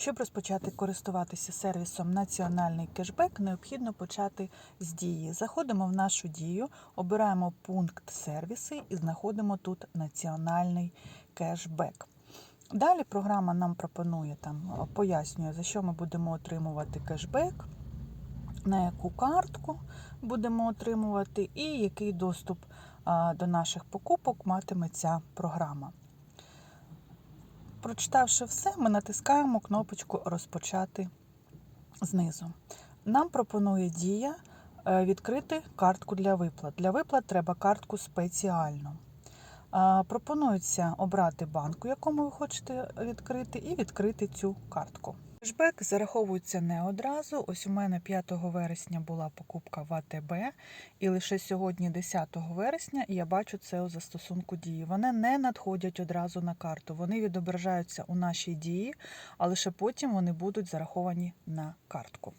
Щоб розпочати користуватися сервісом Національний кешбек, необхідно почати з дії. Заходимо в нашу дію, обираємо пункт сервіси і знаходимо тут Національний кешбек. Далі програма нам пропонує там пояснює, за що ми будемо отримувати кешбек, на яку картку будемо отримувати, і який доступ до наших покупок матиме ця програма. Прочитавши все, ми натискаємо кнопочку Розпочати знизу. Нам пропонує дія е, відкрити картку для виплат. Для виплат треба картку спеціальну. Е, Пропонується обрати банк, у якому ви хочете відкрити, і відкрити цю картку. Кешбек зараховується не одразу. Ось у мене 5 вересня була покупка в АТБ, і лише сьогодні, 10 вересня, я бачу це у застосунку дії. Вони не надходять одразу на карту. Вони відображаються у нашій дії, а лише потім вони будуть зараховані на картку.